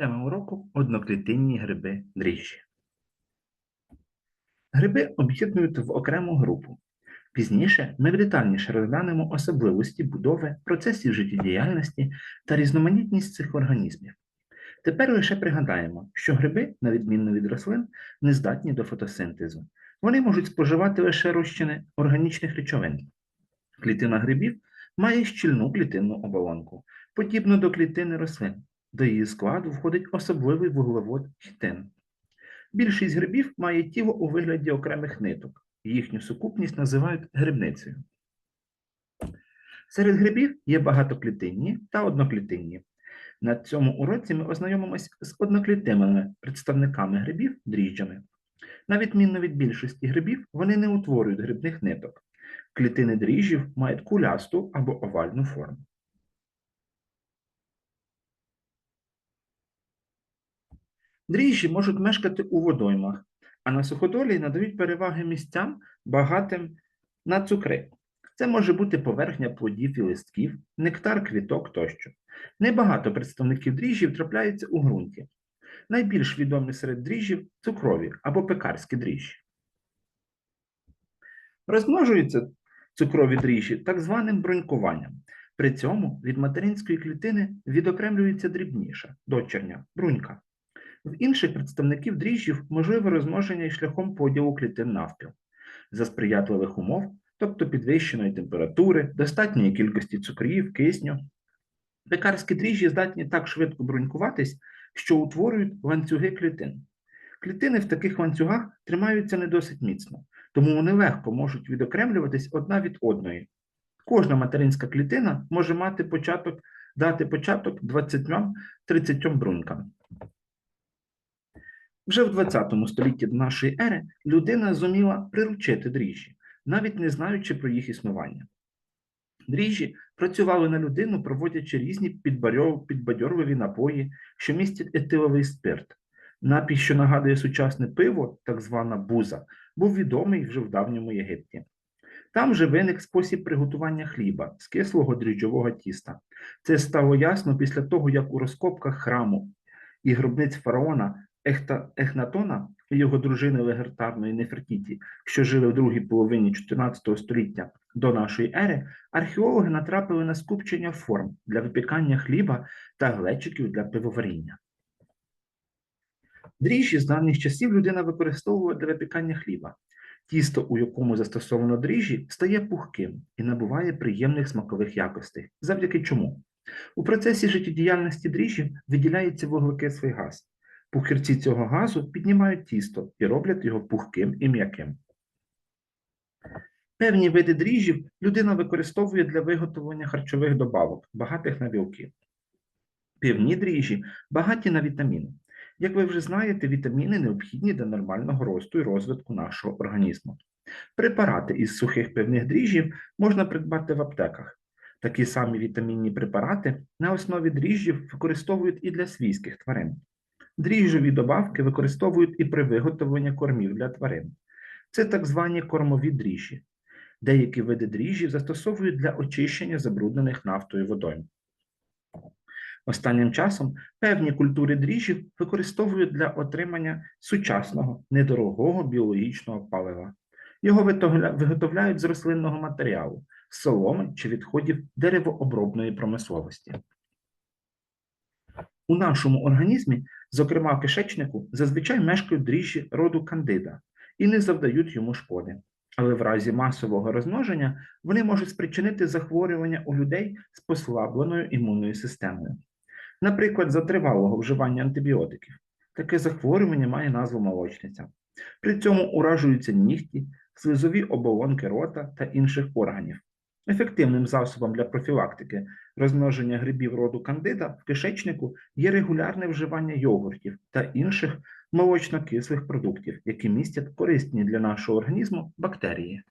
Тема уроку одноклітинні гриби дріжджі. Гриби об'єднують в окрему групу. Пізніше ми детальніше розглянемо особливості будови, процесів життєдіяльності та різноманітність цих організмів. Тепер лише пригадаємо, що гриби, на відміну від рослин, не здатні до фотосинтезу. Вони можуть споживати лише розчини органічних речовин. Клітина грибів має щільну клітинну оболонку, подібну до клітини рослин. До її складу входить особливий вуглевод хітин. Більшість грибів має тіло у вигляді окремих ниток. Їхню сукупність називають грибницею. Серед грибів є багатоклітинні та одноклітинні. На цьому уроці ми ознайомимось з одноклітинними представниками грибів дріжджами. На відміну від більшості грибів, вони не утворюють грибних ниток. Клітини дріжджів мають кулясту або овальну форму. Дріжджі можуть мешкати у водоймах, а на суходолі надають переваги місцям, багатим на цукри. Це може бути поверхня плодів і листків, нектар квіток тощо. Небагато представників дріжджів трапляється у ґрунті. Найбільш відомі серед дріжджів цукрові або пекарські дріжджі. Розмножуються цукрові дріжджі так званим брунькуванням. При цьому від материнської клітини відокремлюється дрібніша дочерня брунька. В інших представників дріжджів можливе розмноження і шляхом поділу клітин навпіл. За сприятливих умов, тобто підвищеної температури, достатньої кількості цукрів, кисню, пекарські дріжджі здатні так швидко брунькуватись, що утворюють ланцюги клітин. Клітини в таких ланцюгах тримаються не досить міцно, тому вони легко можуть відокремлюватись одна від одної. Кожна материнська клітина може мати початок, дати початок 20-30 брунькам. Вже в 20 столітті до нашої ери людина зуміла приручити дріжджі, навіть не знаючи про їх існування. Дріжджі працювали на людину, проводячи різні підбадьорливі напої, що містять етиловий спирт. Напій, що нагадує сучасне пиво, так звана буза, був відомий вже в давньому Єгипті. Там же виник спосіб приготування хліба з кислого дріжджового тіста. Це стало ясно після того, як у розкопках храму і гробниць фараона Ехнатона і його дружини легертарної Нефертіті, що жили в другій половині 14 століття до нашої ери, археологи натрапили на скупчення форм для випікання хліба та глечиків для пивоваріння. Дріжджі з давніх часів людина використовувала для випікання хліба. Тісто, у якому застосовано дріжджі, стає пухким і набуває приємних смакових якостей. Завдяки чому? У процесі життєдіяльності дріжджів виділяється вуглекислий газ. Пухирці цього газу піднімають тісто і роблять його пухким і м'яким. Певні види дріжджів людина використовує для виготовлення харчових добавок, багатих на білки. Півні дріжджі багаті на вітаміни. Як ви вже знаєте, вітаміни необхідні для нормального росту і розвитку нашого організму. Препарати із сухих пивних дріжджів можна придбати в аптеках. Такі самі вітамінні препарати на основі дріжджів використовують і для свійських тварин. Дріжджові добавки використовують і при виготовленні кормів для тварин. Це так звані кормові дріжджі. Деякі види дріжджів застосовують для очищення забруднених нафтою водойм. Останнім часом певні культури дріжджів використовують для отримання сучасного недорогого біологічного палива. Його виготовляють з рослинного матеріалу, соломи чи відходів деревообробної промисловості. У нашому організмі, зокрема в кишечнику, зазвичай мешкають дріжджі роду кандида і не завдають йому шкоди. Але в разі масового розмноження вони можуть спричинити захворювання у людей з послабленою імунною системою. Наприклад, за тривалого вживання антибіотиків. Таке захворювання має назву молочниця. При цьому уражуються нігті, слизові оболонки рота та інших органів. Ефективним засобом для профілактики розмноження грибів роду кандида в кишечнику є регулярне вживання йогуртів та інших молочно-кислих продуктів, які містять корисні для нашого організму бактерії.